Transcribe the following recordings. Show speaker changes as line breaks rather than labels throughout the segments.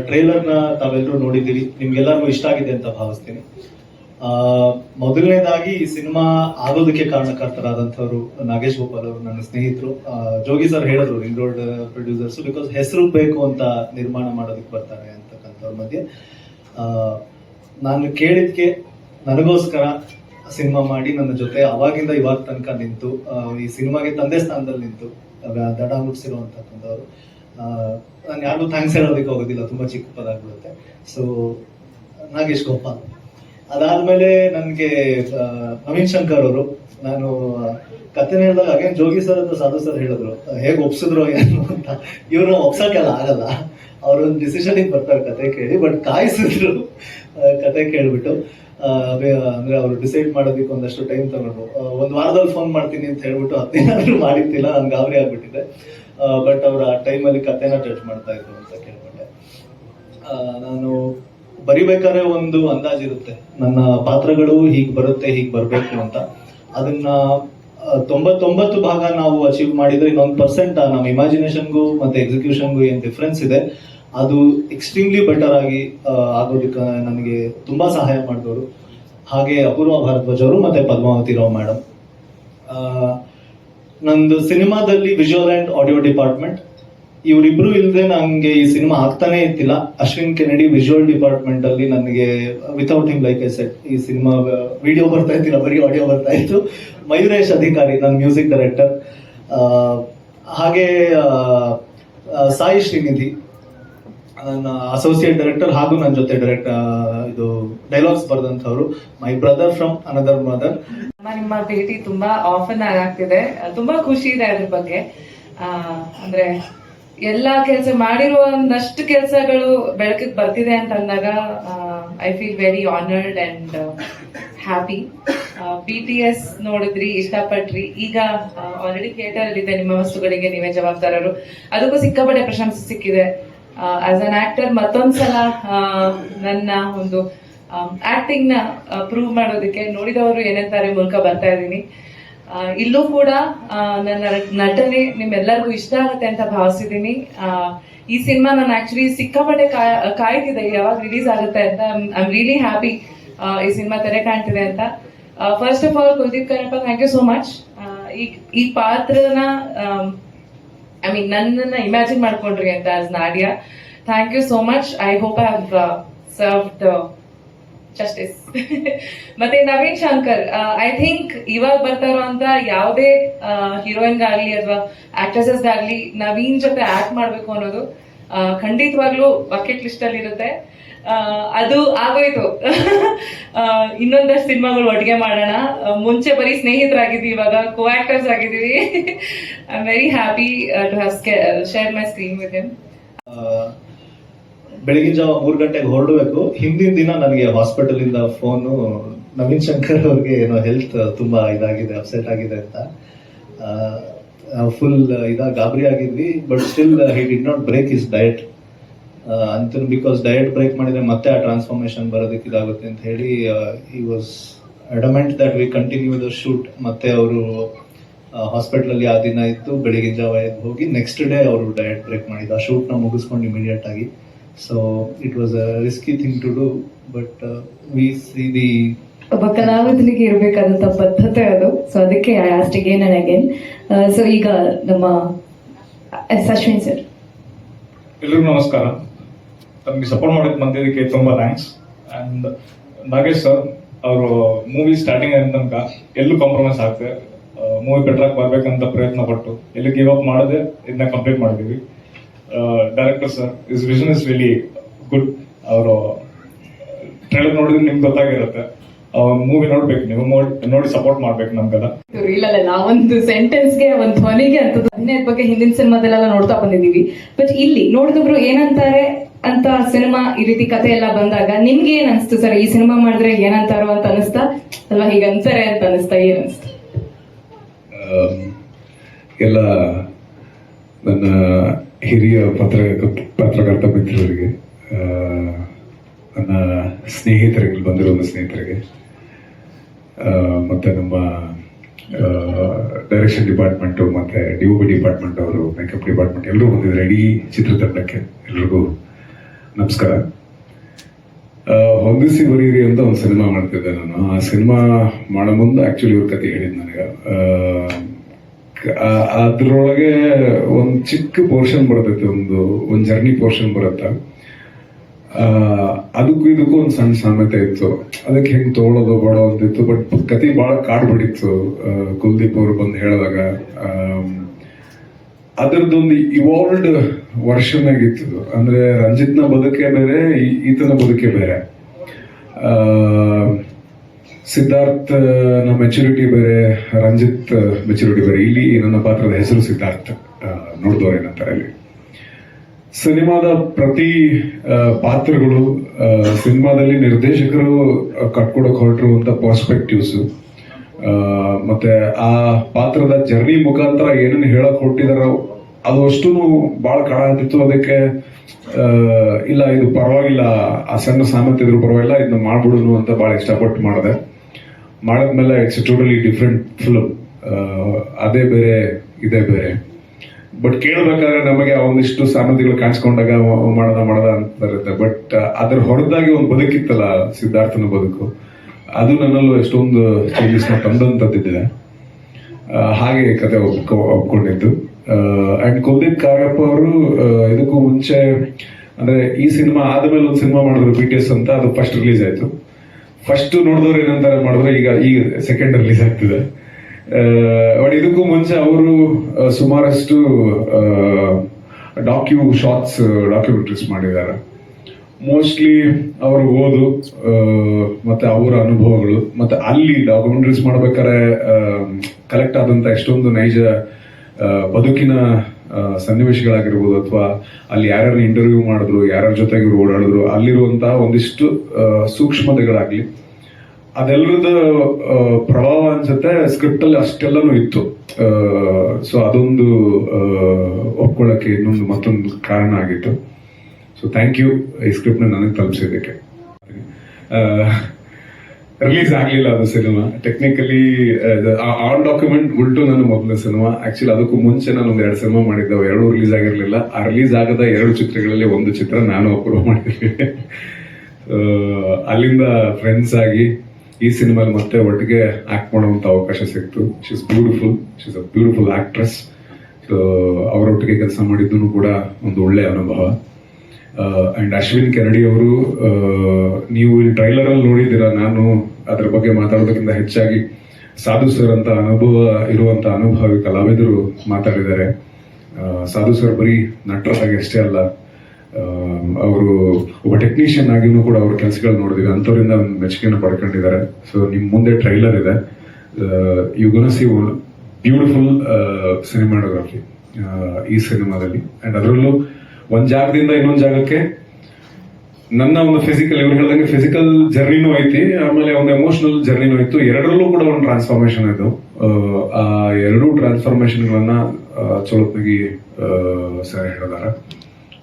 ಟ್ರೇಲರ್ನ ತಾವೆಲ್ಲರೂ ನೋಡಿದ್ದೀರಿ ನಿಮ್ಗೆಲ್ಲರಿಗೂ ಇಷ್ಟ ಆಗಿದೆ ಅಂತ ಭಾವಿಸ್ತೀನಿ. ಆ, ಮೊದಲನೇದಾಗಿ ಈ ಸಿನಿಮಾ ಆಗೋದಕ್ಕೆ ಕಾರಣಕರ್ತರಾದಂಥವ್ರು ನಾಗೇಶ್ ಗೋಪಾಲ್ ಅವರು ನನ್ನ ಸ್ನೇಹಿತರು. ಆ, ಜೋಗಿ ಸರ್ ಹೇಳಿದ್ರು ರಿಂಗ್ ರೋಡ್ ಪ್ರೊಡ್ಯೂಸರ್ಸ್ ಬಿಕಾಸ್ ಹೆಸರು ಬೇಕು ಅಂತ ನಿರ್ಮಾಣ ಮಾಡೋದಕ್ಕೆ ಬರ್ತಾರೆ ಅಂತಕ್ಕಂಥವ್ರ ಮಧ್ಯೆ. ಆ, ನಾನು ಕೇಳಿದ್ಕೆ ನನಗೋಸ್ಕರ ಸಿನಿಮಾ ಮಾಡಿ ನನ್ನ ಜೊತೆ ಅವಾಗಿಂದ ಇವಾಗ ತನಕ ನಿಂತು ಈ ಸಿನಿಮಾಗೆ ತಂದೆ ಸ್ಥಾನದಲ್ಲಿ ನಿಂತು ದಡ ಮುಟ್ಸಿರುವಂತಕ್ಕಂಥವ್ರು. ನಾನು ಯಾರು ಥ್ಯಾಂಕ್ಸ್ ಹೇಳೋದಕ್ಕೆ ಹೋಗೋದಿಲ್ಲ ತುಂಬಾ ಚಿಕ್ಕ ಪದ ಆಗ್ಬಿಡುತ್ತೆ ಸೊ ನಾಗೇಶ್ ಗೋಪಾಲ್. ಅದಾದ್ಮೇಲೆ ನನಗೆ ನವೀನ್ ಶಂಕರ್ ಅವರು. ನಾನು ಕಥೆನ ಹೇಳಿದಾಗ ಅಗೇನ್ ಜೋಗಿ ಸರ್ ಅಂತ ಸಾಧು ಸರ್ ಹೇಳಿದ್ರು. ಹೇಗೆ ಒಪ್ಸಿದ್ರು ಏನು ಅಂತ. ಇವ್ರನ್ನ ಒಪ್ಸಕ್ಕೆಲ್ಲ ಆಗಲ್ಲ. ಅವ್ರೊಂದು ಡಿಸಿಷನ್ ಬರ್ತಾರೆ ಕತೆ ಕೇಳಿ ಬಟ್ ಕಾಯಿಸಿದ್ರು ಕತೆ ಕೇಳ್ಬಿಟ್ಟು. ಅಂದ್ರೆ ಅವ್ರು ಡಿಸೈಡ್ ಮಾಡೋದಕ್ಕೆ ಒಂದಷ್ಟು ಟೈಮ್ ತಗೊಂಡ್ರು. ಒಂದು ವಾರದಲ್ಲಿ ಫೋನ್ ಮಾಡ್ತೀನಿ ಅಂತ ಹೇಳ್ಬಿಟ್ಟು ಹತ್ತೇನಾದ್ರೂ ಮಾಡಿದ್ದಿಲ್ಲ ನನ್ಗೆ ಗಾಬರಿ ಆಗ್ಬಿಟ್ಟಿದೆ. ಬಟ್ ಅವ್ರು ಆ ಟೈಮಲ್ಲಿ ಕಥೆನ ಜಡ್ಜ್ ಮಾಡ್ತಾ ಇದ್ರು ಅಂತ ಕೇಳ್ಕೊಂಡೆ. ನಾನು ಬರಿಬೇಕಾದ್ರೆ ಒಂದು ಅಂದಾಜಿರುತ್ತೆ ನನ್ನ ಪಾತ್ರಗಳು ಹೀಗೆ ಬರುತ್ತೆ, ಹೀಗೆ ಬರಬೇಕು ಅಂತ. ಅದನ್ನ ತೊಂಬತ್ತೊಂಬತ್ತು ಭಾಗ ನಾವು ಅಚೀವ್ ಮಾಡಿದ್ರೆ ಇನ್ನೊಂದು ಪರ್ಸೆಂಟ್ ನಮ್ಮ ಇಮ್ಯಾಜಿನೇಷನ್ಗೂ ಮತ್ತೆ ಎಕ್ಸಿಕ್ಯೂಷನ್ಗೂ ಏನು ಡಿಫ್ರೆನ್ಸ್ ಇದೆ. ಅದು ಎಕ್ಸ್ಟ್ರೀಮ್ಲಿ ಬೆಟರ್ ಆಗಿ ಆಗೋದಕ್ಕೆ ನನಗೆ ತುಂಬಾ ಸಹಾಯ ಮಾಡಿದವರು ಹಾಗೆ ಅಪೂರ್ವ ಭಾರದ್ವಾಜ್ ಅವರು ಮತ್ತೆ ಪದ್ಮಾವತಿ ರಾವ್ ಮೇಡಮ್ ನಂದು ಸಿನಿಮಾದಲ್ಲಿ ವಿಜುವಲ್ ಅಂಡ್ ಆಡಿಯೋ ಡಿಪಾರ್ಟ್ಮೆಂಟ್ ಇವರಿಬ್ರು ಇಲ್ಲದೆ ನನಗೆ ಈ ಸಿನಿಮಾ ಆಗ್ತಾನೆ ಇತ್ತಿಲ್ಲ ಅಶ್ವಿನ್ ಕೆನಡಿ ವಿಜುವಲ್ ಡಿಪಾರ್ಟ್ಮೆಂಟ್ ಅಲ್ಲಿ ನನಗೆ without him like I set ಈ ಸಿನಿಮಾ ವಿಡಿಯೋ ಬರ್ತಾ ಇತ್ತಿಲ್ಲ ಬರೀ ಆಡಿಯೋ ಬರ್ತಾ ಇತ್ತು. ಮಯೂರೇಶ್ ಅಧಿಕಾರಿ ನನ್ನ ಮ್ಯೂಸಿಕ್ ಡೈರೆಕ್ಟರ್ ಹಾಗೆ ಸಾಯಿ ಶ್ರೀನಿಧಿ ಅಸೋಸಿಯೇಟ್ ಡೈರೆಕ್ಟರ್ ಹಾಗೂ ನನ್ನ ಜೊತೆ ಡೈರೆಕ್ಟ್ ಇದು dialogues ಬರೆದಂಥವ್ರು. My brother from another mother
ನಿಮ್ಮ ಭೇಟಿ ತುಂಬಾ ಆಫನ್ ಆಗ್ತಿದೆ ತುಂಬಾ ಖುಷಿ ಇದೆ ಅದ್ರ ಬಗ್ಗೆ. ಅಂದ್ರೆ ಎಲ್ಲಾ ಕೆಲಸ ಮಾಡಿರುವಂದಷ್ಟು ಕೆಲಸಗಳು ಬೆಳಕಿಗೆ ಬರ್ತಿದೆ ಅಂತ ಅಂದಾಗ I feel very honoured and happy B T S ನೋಡಿದ್ರಿ, ಇಷ್ಟಪಟ್ರಿ. ಈಗ ಆಲ್ರೆಡಿ ಥಿಯೇಟರ್ ಇದೆ ನಿಮ್ಮ ವಸ್ತುಗಳಿಗೆ ನೀವೇ ಜವಾಬ್ದಾರರು. ಅದಕ್ಕೂ ಸಿಕ್ಕಾಪಟ್ಟೆ ಪ್ರಶಂಸೆ ಸಿಕ್ಕಿದೆ. ಆಸ್ ಅನ್ ಆಕ್ಟರ್ ಮತ್ತೊಂದ್ಸಲ ನನ್ನ ಒಂದು ಆಕ್ಟಿಂಗ್ನ ಪ್ರೂವ್ ಮಾಡೋದಕ್ಕೆ ನೋಡಿದವರು ಏನಂತಾರೆ ಮೂಲಕ ಬರ್ತಾ ಇದ್ದೀನಿ. ಇಲ್ಲೂ ಕೂಡ ನನ್ನ ನಟನೆ ನಿಮ್ಮೆಲ್ಲರಿಗೂ ಇಷ್ಟ ಆಗುತ್ತೆ ಅಂತ ಭಾವಿಸಿದ್ದೀನಿ. ಈ ಸಿನಿಮಾ ನಾನು ಆಕ್ಚುಲಿ ಸಿಕ್ಕಾಪಟ್ಟೆ ಕಾಯ್ತಿದೆ ಯಾವಾಗ ರಿಲೀಸ್ ಆಗುತ್ತೆ ಅಂತ. ಐ ಆಮ್ ರಿಯಲಿ ಹ್ಯಾಪಿ ಈ ಸಿನಿಮಾ ತೆರೆ ಕಾಣ್ತಿದೆ ಅಂತ. First of all Kuldeep Karappa thank you so much ಈ ಈ ಪಾತ್ರನ ಐ ಮೀನ್ ನನ್ನನ್ನ ಇಮ್ಯಾಜಿನ್ ಮಾಡ್ಕೊಂಡ್ರಿ ಅಂತ as Nadiya. Thank you so much I hope I have served justice ಮತ್ತೆ ನವೀನ್ ಶಂಕರ್ ಐ ಥಿಂಕ್ ಇವಾಗ ಬರ್ತಾ ಇರುವಂತ ಯಾವುದೇ ಹೀರೋಯಿನ್ ಆಗ್ಲಿ ಅಥವಾ ಆಕ್ಟ್ರೆಸಸ್ ಆಗ್ಲಿ ನವೀನ್ ಜೊತೆ ಆಕ್ಟ್ ಮಾಡ್ಬೇಕು ಅನ್ನೋದು ಆ, ಖಂಡಿತವಾಗ್ಲೂ ಬಕೆಟ್ ಲಿಸ್ಟ್ ಅಲ್ಲಿ ಇರುತ್ತೆ ಅದು ಆಗೋಯ್ತು. ಇನ್ನೊಂದಷ್ಟು ಸಿನಿಮಾಗಳು ಒಟ್ಟಿಗೆ ಮಾಡೋಣ. ಮುಂಚೆ ಬರೀ ಸ್ನೇಹಿತರಾಗಿದ್ವಿ, ಇವಾಗ ಕೋ ಆಕ್ಟರ್ಸ್ ಆಗಿದ್ದೀವಿ I am very happy to have share my screen with him
ಬೆಳಗಿನ ಜಾವ ಮೂರು ಗಂಟೆಗೆ ಹೊರಡಬೇಕು. ಹಿಂದಿನ ದಿನ ನನಗೆ ಹಾಸ್ಪಿಟಲ್ ಇಂದ ಫೋನು ನವೀನ್ ಶಂಕರ್ ಅವ್ರಿಗೆ ಏನೋ ಹೆಲ್ತ್ ತುಂಬಾ ಇದಾಗಿದೆ ಅಪ್ಸೆಟ್ ಆಗಿದೆ ಅಂತ. ಫುಲ್ ಇದಾಗ್ ಗಾಬರಿ ಆಗಿದ್ವಿ but still he did not break his diet ಅಂತ ಬಿಕಾಸ್ ಡಯಟ್ ಬ್ರೇಕ್ ಮಾಡಿದ್ರೆ ಮತ್ತೆ ಆ ಟ್ರಾನ್ಸ್ಫಾರ್ಮೇಶನ್ ಬರೋದಕ್ಕೆ ಇದಾಗುತ್ತೆ ಅಂತ ಹೇಳಿ he was adamant that we continue the shoot ಮತ್ತೆ ಅವರು ಹಾಸ್ಪಿಟಲ್ ಅಲ್ಲಿ ಆ ದಿನ ಇತ್ತು ಬೆಳಿಗ್ಗೆ ಜಾವ ಎದ್ದು ಹೋಗಿ ನೆಕ್ಸ್ಟ್ ಡೇ ಅವರು ಡಯಟ್ ಬ್ರೇಕ್ ಮಾಡಿದ್ದು. ಆ ಶೂಟ್ನ ಮುಗಿಸ್ಕೊಂಡು ಇಮಿಡಿಯೇಟ್ ಆಗಿ. So it was a risky thing to do but we see the
ಒಬ್ಬ ಕಲಾವಿದನಿಗೆ ಇರಬೇಕಾದಂತ ಬದ್ಧತೆ ಅದು. ಸೊ ಅದಕ್ಕೆ I asked again and again so ಈಗ ನಮ್ಮ ಎಸ್ ಅಶ್ವಿನ್ ಸರ್
ಎಲ್ರಿಗೂ ನಮಸ್ಕಾರ. ನಮಗೆ ಸಪೋರ್ಟ್ ಮಾಡೋಕೆ ಬಂದಿದ್ದಕ್ಕೆ ತುಂಬಾ ಥ್ಯಾಂಕ್ಸ್ ಅಂಡ್ ನಾಗೇಶ್ ಸರ್ ಅವರು ಮೂವಿ ಸ್ಟಾರ್ಟಿಂಗ್ ಆದ ತನಕ ಎಲ್ಲೂ ಕಾಂಪ್ರಮೈಸ್ ಆಗ್ತದೆ ಮೂವಿ ಬೆಟ್ರಾಕ್ ಬರ್ಬೇಕಂತ ಪ್ರಯತ್ನ ಪಟ್ಟು ಎಲ್ಲಿ ಗಿವ್ ಅಪ್ ಮಾಡದೆ ಇದನ್ನ ಕಂಪ್ಲೀಟ್ ಮಾಡಿದೀವಿ. Director sir his vision is really good ಅವರು ಟ್ರೈಲರ್ ನೋಡಿದ್ರೆ ನಿಮ್ಗೆ ಗೊತ್ತಾಗಿರುತ್ತೆ. ಮೂವಿ ನೋಡ್ಬೇಕು, ನೀವು ನೋಡಿ ಸಪೋರ್ಟ್ ಮಾಡ್ಬೇಕು ನಮ್ಗೆಲ್ಲ.
ಇಲ್ಲಲ್ಲ ಒಂದು ಸೆಂಟೆನ್ಸ್ಗೆ ಒಂದು ಧ್ವನಿಗೆ ಅಂತದ್ದು, ಹದಿನೈದು ಬಗ್ಗೆ ಹಿಂದಿನ ಸಿನಿಮಾದಲ್ಲೆಲ್ಲ ನೋಡ್ತಾ ಬಂದಿದೀವಿ ಬಟ್ ಇಲ್ಲಿ ನೋಡಿದವರು ಏನಂತಾರೆ? ಅಂತ ಸಿನಿಮಾ ಈ ರೀತಿ ಕತೆ ಎಲ್ಲ ಬಂದಾಗ ನಿಮ್ಗೆ ಏನ್ ಅನಿಸ್ತು ಸರ್? ಈ ಸಿನಿಮಾ ಮಾಡಿದ್ರೆ ಏನಂತಾರೋ ಅಂತ ಅನಿಸ್ತಾ? ಅಲ್ವಾ ಹೀಗೆ ಅಂತಾರೆ ಅಂತ ಅನಿಸ್ತಾ? ಏನ್ ಅನಿಸ್ತು?
ಎಲ್ಲ ನನ್ನ ಹಿರಿಯ ಪತ್ರ ಪತ್ರಕರ್ತ ಮಿತ್ರರಿಗೆ ನನ್ನ ಸ್ನೇಹಿತರಿಗೆ ಬಂದಿರೋ ಸ್ನೇಹಿತರಿಗೆ ಮತ್ತು ನಮ್ಮ ಡೈರೆಕ್ಷನ್ ಡಿಪಾರ್ಟ್ಮೆಂಟು ಮತ್ತೆ ಡಿ ಬಿ ಡಿಪಾರ್ಟ್ಮೆಂಟ್ ಅವರು ಮೇಕಪ್ ಡಿಪಾರ್ಟ್ಮೆಂಟ್ ಎಲ್ಲರೂ ಬಂದಿದ್ದಾರೆ. ಇಡೀ ಚಿತ್ರತಂಡಕ್ಕೆ ಎಲ್ರಿಗೂ ನಮಸ್ಕಾರ. ಹೊಂದಿಸಿ ಬರೀರಿ ಅಂತ ಒಂದು ಸಿನಿಮಾ ಮಾಡ್ತಿದ್ದೆ ನಾನು. ಆ ಸಿನಿಮಾ ಮಾಡೋ ಮುಂದೆ ಆಕ್ಚುಲಿ ಇವ್ರ ಕತೆ ಹೇಳಿದ್ ನನಗೆ. ಅದ್ರೊಳಗೆ ಒಂದು ಚಿಕ್ಕ ಪೋರ್ಷನ್ ಬರ್ತೈತೆ, ಒಂದು ಒಂದು ಜರ್ನಿ ಪೋರ್ಷನ್ ಬರುತ್ತೆ. ಅದಕ್ಕೂ ಇದಕ್ಕೂ ಒಂದು ಸಣ್ಣ ಸಾಮ್ಯತೆ ಇತ್ತು. ಅದಕ್ಕೆ ಹೆಂಗೆ ತಗೊಳ್ಳೋದು ಬೇಡೋ ಅಂತಿತ್ತು ಬಟ್ ಕತೆ ಬಹಳ ಕಾಡ್ಬಿಟ್ಟಿತ್ತು ಕುಲ್ದೀಪ್ ಅವರು ಬಂದು ಹೇಳಿದಾಗ. ಅದರದ್ದೊಂದು ಅದರದೊಂದು ಇವಾಲ್ವ್ಡ್ ವರ್ಷನ್ ಆಗಿತ್ತು ಅಂದ್ರೆ ರಂಜಿತ್ನ ಬದುಕೆ ಬೇರೆ ಈತನ ಬದುಕೆ ಬೇರೆ. ಸಿದ್ಧಾರ್ಥ್, ನ ಮೆಚುರಿಟಿ ಬೇರೆ, ರಂಜಿತ್ ಮೆಚುರಿಟಿ ಬೇರೆ. ಇಲ್ಲಿ ನನ್ನ ಪಾತ್ರದ ಹೆಸರು ಸಿದ್ಧಾರ್ಥ್ ನೋಡಿದವರೇನ ಏನಂತಾರೆ ಇಲ್ಲಿ ಸಿನಿಮಾದ ಪ್ರತಿ ಪಾತ್ರಗಳು ಸಿನಿಮಾದಲ್ಲಿ ನಿರ್ದೇಶಕರು ಕಟ್ಕೊಡಕ್ ಹೊರಟಿರುವಂತ ಪರ್ಸ್ಪೆಕ್ಟಿವ್ಸ್ ಮತ್ತೆ ಆ ಪಾತ್ರದ ಜರ್ನಿ ಮುಖಾಂತರ ಏನೇನು ಹೇಳಕ್ ಹೊರಟಿದಾರೋ ಅದು ಅಷ್ಟು ಬಹಳ ಕಾಣತಿತ್ತು ಅದಕ್ಕೆ ಇಲ್ಲ, ಇದು ಪರವಾಗಿಲ್ಲ. ಆ ಸಣ್ಣ ಸಾಮರ್ಥ್ಯ ಇದ್ರು ಪರವಾಗಿಲ್ಲ, ಇದನ್ನ ಮಾಡ್ಬಿಡುದು ಅಂತ ಬಹಳ ಇಷ್ಟಪಟ್ಟು ಮಾಡಿದೆ. ಮಾಡಿದ್ಮೇಲೆ ಇಟ್ಸ್ ಟೋಟಲಿ ಡಿಫ್ರೆಂಟ್ ಫಿಲಮ್ ಅದೇ ಬೇರೆ, ಇದೇ ಬೇರೆ. ಬಟ್ ಕೇಳ್ಬೇಕಾದ್ರೆ ನಮಗೆ ಒಂದಿಷ್ಟು ಸಾಮರ್ಥ್ಯಗಳು ಕಾಣಿಸ್ಕೊಂಡಾಗ ಮಾಡದ ಮಾಡದ ಅಂತ ಇರುತ್ತೆ ಬಟ್ ಅದ್ರ ಹೊರದಾಗಿ ಒಂದು ಬದುಕಿತ್ತಲ್ಲ ಸಿದ್ಧಾರ್ಥನ ಬದುಕು. ಅದು ನನ್ನಲ್ಲೂ ಎಷ್ಟೊಂದು ಚೇಂಜಸ್ ತಂದಂತದ್ದಿದೆ. ಹಾಗೆ ಕತೆ ಒಪ್ಕೊ, ಒಪ್ಕೊಂಡಿದ್ದು. ಅಂಡ್ ಕುಲ್ದೀಪ್ ಕಾರಪ್ಪ ಅವರು ಇದಕ್ಕೂ ಮುಂಚೆ, ಅಂದ್ರೆ ಈ ಸಿನಿಮಾ ಆದಮೇಲೆ ಒಂದು ಸಿನಿಮಾ ಮಾಡಿದ್ರು ಬಿ ಟಿ ಎಸ್ ಅಂತ, ಅದು ಫಸ್ಟ್ ರಿಲೀಸ್ ಆಯ್ತು. ಫಸ್ಟ್ ನೋಡಿದವ್ರು ಏನಂತಾರೆ ಮಾಡಿದ್ರೆ ಈಗ ಈಗ ಸೆಕೆಂಡ್ ರಿಲೀಸ್ ಆಗ್ತಿದೆ. ಬಟ್ ಇದಕ್ಕೂ ಮುಂಚೆ ಅವರು ಸುಮಾರಷ್ಟು ಡಾಕ್ಯು ಶಾರ್ಟ್ಸ್ ಡಾಕ್ಯುಮೆಂಟ್ರೀಸ್ ಮಾಡಿದ್ದಾರೆ. ಮೋಸ್ಟ್ಲಿ ಅವರು ಓದು ಮತ್ತೆ ಅವರ ಅನುಭವಗಳು, ಮತ್ತೆ ಅಲ್ಲಿ ಡಾಕ್ಯುಮೆಂಟ್ರೀಸ್ ಮಾಡ್ಬೇಕಾದ್ರೆ ಕಲೆಕ್ಟ್ ಆದಂತ ಎಷ್ಟೊಂದು ನೈಜ ಬದುಕಿನ ಸನ್ನಿವೇಶಗಳಾಗಿರ್ಬೋದು ಅಥವಾ ಅಲ್ಲಿ ಯಾರ್ಯಾರು ಇಂಟರ್ವ್ಯೂ ಮಾಡಿದ್ರು, ಯಾರ್ಯಾರ ಜೊತೆಗೆ ಇವ್ರು ಓಡಾಡಿದ್ರು, ಅಲ್ಲಿರುವಂತಹ ಒಂದಿಷ್ಟು ಸೂಕ್ಷ್ಮತೆಗಳಾಗ್ಲಿ ಅದೆಲ್ಲರದ ಪ್ರಭಾವ ಅನ್ಸುತ್ತೆ ಸ್ಕ್ರಿಪ್ಟ್ ಅಲ್ಲಿ ಅಷ್ಟೆಲ್ಲನೂ ಇತ್ತು. ಸೊ ಅದೊಂದು ಒಪ್ಕೊಳ್ಳೋಕೆ ಇನ್ನೊಂದು ಮತ್ತೊಂದು ಕಾರಣ ಆಗಿತ್ತು. ಸೊ ಥ್ಯಾಂಕ್ ಯು ಈ ಸ್ಕ್ರಿಪ್ಟ್ ನನಗೆ ತಲುಪಿಸಿದ್ದಕ್ಕೆ. ರಿಲೀಸ್ ಆಗ್ಲಿಲ್ಲ ಅದು ಸಿನಿಮಾ. ಟೆಕ್ನಿಕಲಿ ಆನ್ ಡಾಕ್ಯುಮೆಂಟ್ ಉಲ್ಟು ನನ್ನ ಮೊದಲ ಸಿನಿಮಾ. ಆಕ್ಚುಲಿ ಅದಕ್ಕೂ ಮುಂಚೆ ನಾನು ಒಂದು ಎರಡು ಸಿನಿಮಾ ಮಾಡಿದ್ದೆ ಎರಡು ರಿಲೀಸ್ ಆಗಿರಲಿಲ್ಲ. ಆ ರಿಲೀಸ್ ಆಗದ ಎರಡು ಚಿತ್ರಗಳಲ್ಲಿ ಒಂದು ಚಿತ್ರ ನಾನು ಅಪ್ರೂವ್ ಮಾಡಿದ್ದೆ So, ಅಲ್ಲಿಂದ ಫ್ರೆಂಡ್ಸ್ ಆಗಿ ಈ ಸಿನಿಮಾಲಿ ಮತ್ತೆ ಒಟ್ಟಿಗೆ ಆಕ್ಟ್ ಮಾಡುವಂತ ಅವಕಾಶ ಸಿಕ್ತು. She's beautiful she's a beautiful actress so ಅವರೊಟ್ಟಿಗೆ ಕೆಲಸ ಮಾಡಿದ್ದು ಕೂಡ ಒಂದು ಒಳ್ಳೆ ಅನುಭವ. ಅಂಡ್ ಅಶ್ವಿನ್ ಕೆರಡಿ ಅವರು ನೀವು ಈ ಟ್ರೈಲರ್ ಅಲ್ಲಿ ನೋಡಿದ್ದೀರಾ? ನಾನು ಅದ್ರ ಬಗ್ಗೆ ಮಾತಾಡೋದಕ್ಕಿಂತ ಹೆಚ್ಚಾಗಿ ಸಾಧು ಸರ್ ಅಂತ ಅನುಭವ ಇರುವಂತ ಅನುಭವಿ ಕಲಾವಿದರು ಮಾತಾಡಿದ್ದಾರೆ. ಆ, ಸಾಧು ಸರ್ ಬರೀ ನಟರಾಗಿ ಅಷ್ಟೇ ಅಲ್ಲ ಅವರು ಒಬ್ಬ ಟೆಕ್ನಿಷಿಯನ್ ಆಗಿನೂ ಕೂಡ ಅವ್ರ ಕೆಲಸಗಳು ನೋಡಿದೀವಿ. ಅಂಥವ್ರಿಂದ ಮೆಚ್ಚುಗೆಯನ್ನು ಪಡ್ಕೊಂಡಿದ್ದಾರೆ. ಸೊ ನಿಮ್ಮ ಮುಂದೆ ಟ್ರೈಲರ್ ಇದೆ. ಯು ಸಿ ಬ್ಯೂಟಿಫುಲ್ ಸಿನಿಮಾಟೋಗ್ರಫಿ ಈ ಸಿನಿಮಾದಲ್ಲಿ ಅಂಡ್ ಅದರಲ್ಲೂ ಒಂದ್ ಜಾಗದಿಂದ ಇನ್ನೊಂದ್ ಜಾಗಕ್ಕೆ. ನನ್ನ ಒಂದು ಫಿಸಿಕಲ್ ಇವ್ರು ಹೇಳ್ದಂಗೆ ಫಿಸಿಕಲ್ ಜರ್ನಿನೂ ಐತಿ, ಆಮೇಲೆ ಒಂದು ಎಮೋಷನಲ್ ಜರ್ನಿನೂ ಇತ್ತು ಎರಡರಲ್ಲೂ ಕೂಡ ಒಂದು ಟ್ರಾನ್ಸ್ಫಾರ್ಮೇಶನ್ ಇದು. ಆ ಎರಡೂ ಟ್ರಾನ್ಸ್ಫಾರ್ಮೇಶನ್ಗಳನ್ನ ಚೊಳಪ್ನಾಗಿ ಸರ್ ಹೇಳಿದಾರ.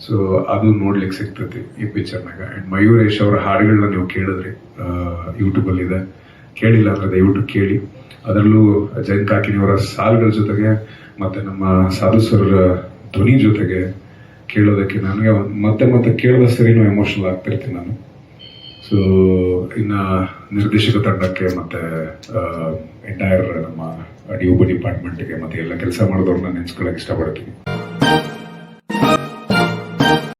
ಸೊ ಅದು ನೋಡ್ಲಿಕ್ಕೆ ಸಿಗ್ತೈತಿ ಈ ಪಿಕ್ಚರ್ನಾಗ ಅಂಡ್ ಮಯೂರೇಶ್ ಅವರ ಹಾಡುಗಳನ್ನ ನೀವು ಕೇಳಿದ್ರಿ. ಯೂಟ್ಯೂಬ್ ಅಲ್ಲಿ ಇದೆ. ಕೇಳಿಲ್ಲ ಅಂದ್ರೆ ದಯವಿಟ್ಟು ಕೇಳಿ. ಅದರಲ್ಲೂ ಜೈನ್ ಕಾಕಿನಿಯವರ ಸಾಲುಗಳ ಜೊತೆಗೆ, ಮತ್ತೆ ನಮ್ಮ ಸಾಧು ಸರ್ ಧ್ವನಿ ಜೊತೆಗೆ ಕೇಳೋದಕ್ಕೆ ನನಗೆ ಮತ್ತೆ ಮತ್ತೆ ಕೇಳಿದ ಸರಿನೂ ಎಮೋಷನಲ್ ಆಗ್ತಿರ್ತೀನಿ ನಾನು. ಸೊ ಇನ್ನ ನಿರ್ದೇಶಕ ತಂಡಕ್ಕೆ ಮತ್ತೆ ಎಂಟೈರ್ ನಮ್ಮ ಡಿ ಒ ಡಿಪಾರ್ಟ್ಮೆಂಟ್ಗೆ ಮತ್ತೆ ಎಲ್ಲ ಕೆಲಸ ಮಾಡಿದವ್ರನ್ನ ನೆನ್ಸ್ಕೊಳಕ್ ಇಷ್ಟಪಡ್ತೀನಿ.